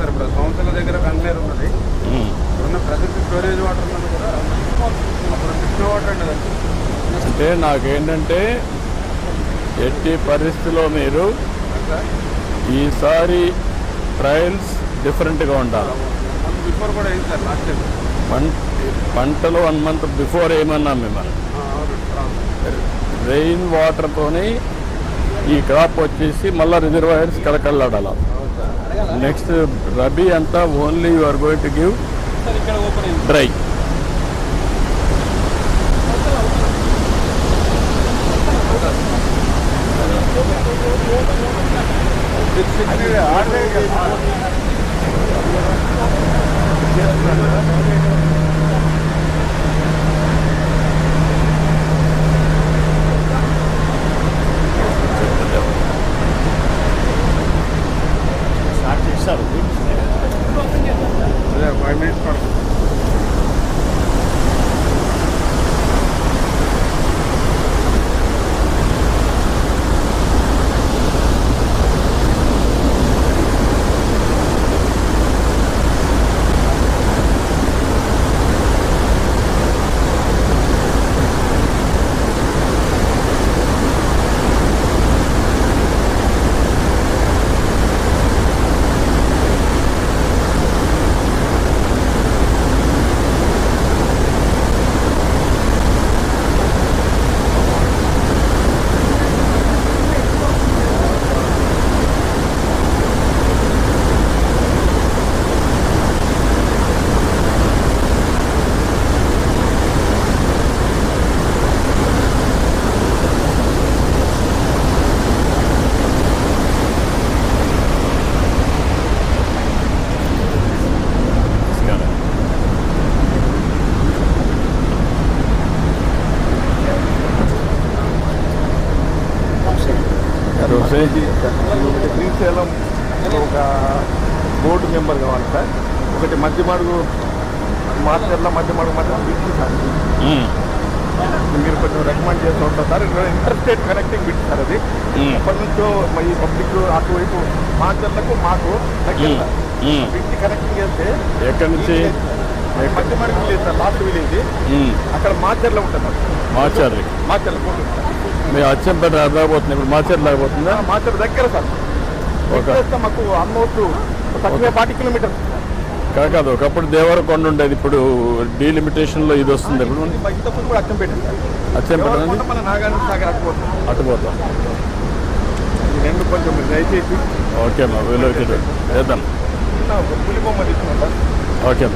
Sir ఇప్పుడు సంవత్సరం దగ్గర కంటైనర్ ఉన్నది. ఉన్న ప్రజెంట్ స్టోరేజ్ వాటర్ ఉన్నది కూడా అప్పుడు అంటే నాకేంటంటే ఎట్టి పరిస్థితిలో మీరు ఈసారి ట్రయల్స్ డిఫరెంట్గా ఉండాలి. బిఫోర్ కూడా అయింది సార్ పంటలు వన్ మంత్ బిఫోర్ ఏమన్నా మిమ్మల్ని? రెయిన్ వాటర్తోని ఈ క్రాప్ వచ్చేసి మళ్ళీ రిజర్వాయర్స్ కలకల్లాడాలి నెక్స్ట్ రబీ అంతా only you are going to give sir ఇక్కడ settled. So five minutes for Srisailam ఒక బోర్డు మెంబర్ కావాలి సార్. ఒకటి మధ్య మడుగు మాస్టర్ల మధ్య మడుగు మధ్య బిట్ సార్. మీరు కొంచెం రికమెండ్ చేస్తూ ఉంటారు sir. Inter state connecting bit sir అది. ఎప్పటి నుంచో ఈ పబ్లిక్ అటువైపు మాస్టర్లకు మాకు దగ్గర. బిట్ కనెక్టింగ్ చేస్తే ఎక్కడి నుంచి? మధ్య మడుగు విలేజ్ సార్ లాస్ట్ విలేజ్. అక్కడ మాచర్లో ఉంటుంది మాచర్లి మాచర్ల మీ అచ్చంపేట రాబోతుంది ఇప్పుడు మాచర్లు రాబోతుందా? మాచర్ దగ్గర సార్. మాకు ఆల్మోస్ట్ తక్కువ ఫార్టీ కిలోమీటర్స్. కాదు ఒకప్పుడు దేవరకొండ ఉండేది ఇప్పుడు డీలిమిటేషన్లో ఇది వస్తుంది ఇప్పుడు అచ్చంపేట మన నాగార్జున సాగర్ అట్టుకోవచ్చు అటు పోతాం. ఈ రెండు కొంచెం దయచేసి ఓకే మా వీలు చేద్దాం. ఓకే.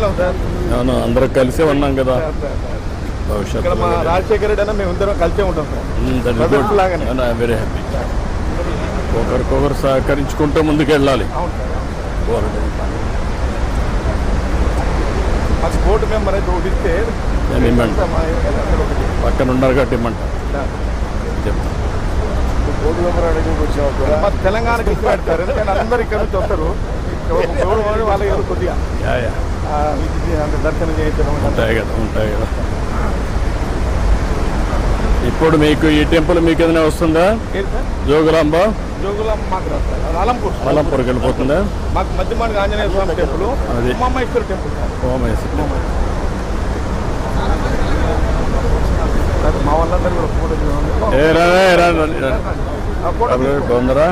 సార్ అవును అందరం కలిసే ఉన్నాం కదా. ఇక్కడ మా రాజశేఖర రెడ్డి అన్న మేము ఇద్దరం కలిసే ఉంటాం సార్. వెరీ హ్యాపీ ఒకరికొకరు సహకరించుకుంటూ ముందుకు వెళ్ళాలి మాకు బోర్డు మెంబర్ అయితే ఒకటి ఇస్తే పక్కన ఉన్నారు కాబట్టి ఇమ్మంటా సార్. చెప్తా బోర్డు మెంబర్ అడిగి వచ్చాము మా తెలంగాణకి ఇచ్చి పెడతారు. ఎందుకంటే అందరు ఇక్కడ నుంచి వస్తారు. ఎవరు ఎవరు వాళ్ళకి ఎవరు కొద్దిగా. దర్శనం చేయించడం ఉంటాయి కదా ఉంటాయి కదా ఇప్పుడు మీకు ఈ టెంపుల్ మీకు ఏదైనా వస్తుందా జోగులాంబ. అలంపూర్కి వెళ్ళిపోతుందా మాకు మధ్యమానికి ఆంజనేయ స్వామి టెంపుల్ అది. ఉమామహేశ్వర టెంపుల్ సార్ మా వాళ్ళందరూ కూడా ఫోటో ఏ బాగుందరా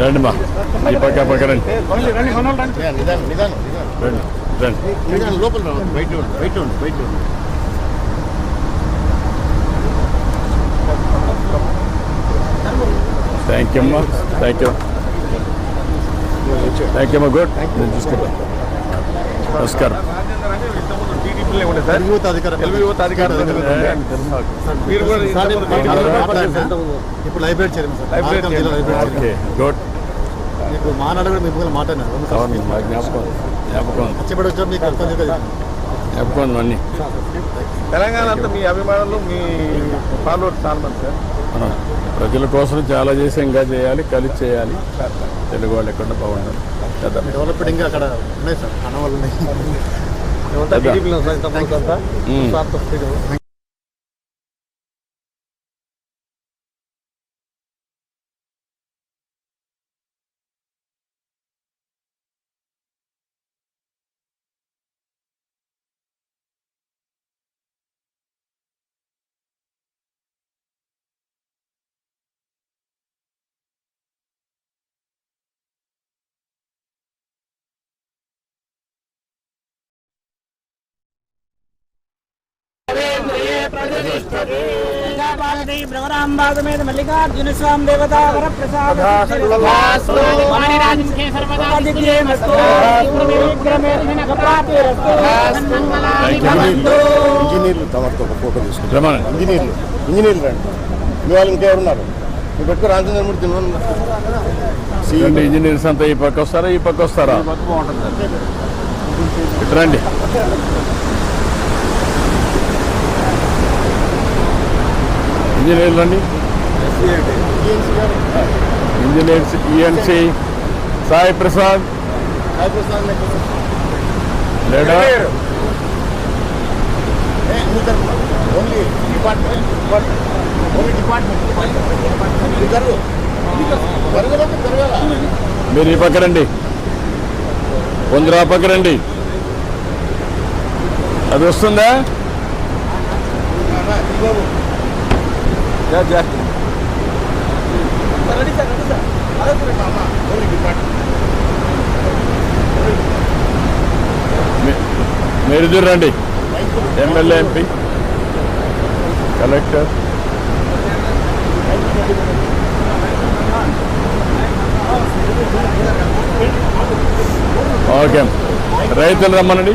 రండి మా ఈ పక్క పక్క రండి రండి, రండి, మన వాళ్ళు రండి. నిదానం నిదానం నిదానం రండి రండి నిదానం లోపల రావద్దు బయట ఉండు బయట ఉండు బయట ఉండు థ్యాంక్ యూ అమ్మా థ్యాంక్ యూ థ్యాంక్ యూ అమ్మా గుడ్ నేను చూసుకుంటా నమస్కారం. ఇప్పుడు లైబ్రరీ గుడ్ మీకు మానాడు కూడా మీ ముందు మాట్లాడినారు. జ్ఞాపకం. జ్ఞాపకం. ఉంది. వచ్చేప్పుడు వచ్చారు మీకు జ్ఞాపకం అన్నీ. తెలంగాణ అంతా మీ అభిమానులు మీ ఫాలోవర్స్ చాలా మంది సార్ ప్రజల కోసం చాలా చేసి ఇంకా చేయాలి కలిసి చేయాలి. తెలుగు వాళ్ళు ఎక్కడ బాగుండాలి కదా. డెవలప్మెంట్ ఇంకా అక్కడ ఉన్నాయి సార్. అన్న వాళ్ళు ఉన్నాయి. భ్రవరాంబాగమేద మల్లికార్జున స్వామి దేవతా వర ఇంజనీర్లు తమతో ఒక ఫోటో తీసుకుంటారు ఇంజనీర్లు ఇంజనీర్లు రండి మీ వాళ్ళు ఇంకెవరు ఉన్నారు మీరు పెట్టుకో రామచంద్రమూర్తి రెండు ఇంజనీర్స్ అంతా ఈ పక్క వస్తారా ఈ పక్క వస్తారా రండి ఇంజనీర్లు అండి ఇంజనీర్స్ ఈఎన్సి సాయి ప్రసాద్ లేడా ఓన్లీ డిపార్ట్మెంట్ ఓన్లీ డిపార్ట్మెంట్ మీరు ఈ పక్క రండి. కొందరు ఆ పక్క రండి. అది వస్తుందా? జా, జా. మీ- మీరు రండి ఎమ్మెల్యే ఎంపీ కలెక్టర్ ఓకే రైతులు రమ్మనండి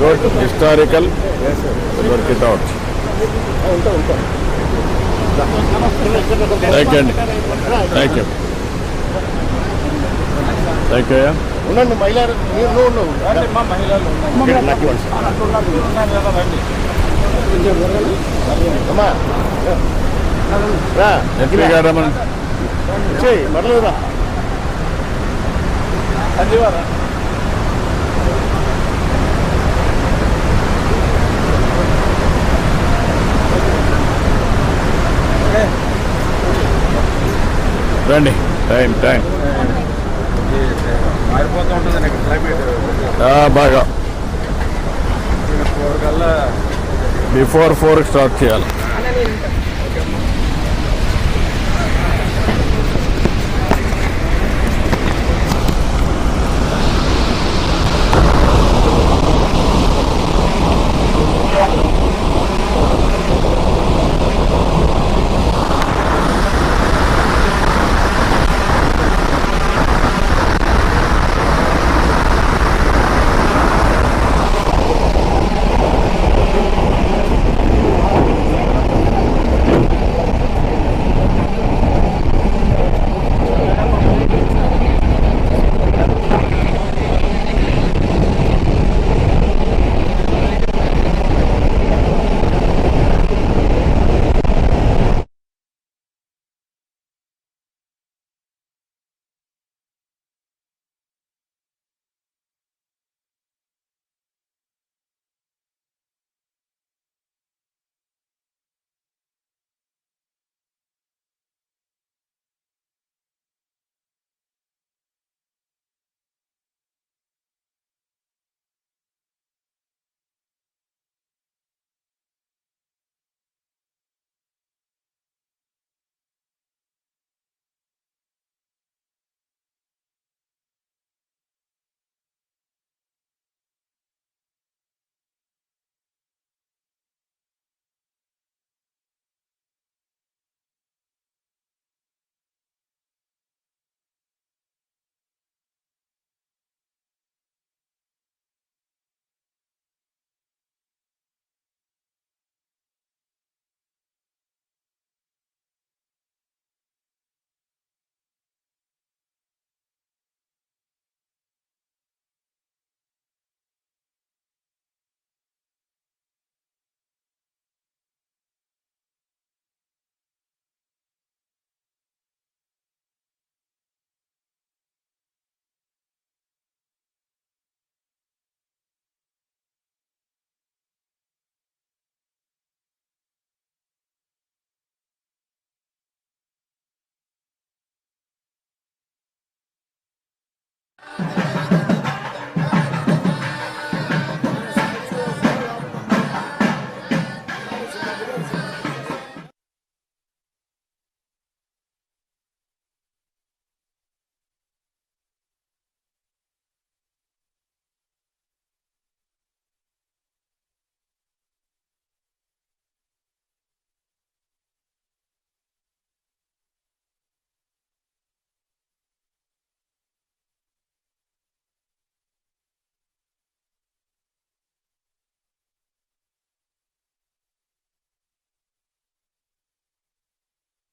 good historical work it out thank you అండి థ్యాంక్ యూ థ్యాంక్ యూ ఉండండి మహిళ మీరు నువ్వు ఉండవు ఇక్కడ నాకు ఇవ్వండి అమ్మా రా ఎంపీ గారు రమ్మనండి చేయి పర్లేదు రా రండి. Time time. మారిపోతూ ఉంటుంది క్లైమేట్ బాగా. బిఫోర్ ఫోర్ స్టార్ట్ చేయాలి.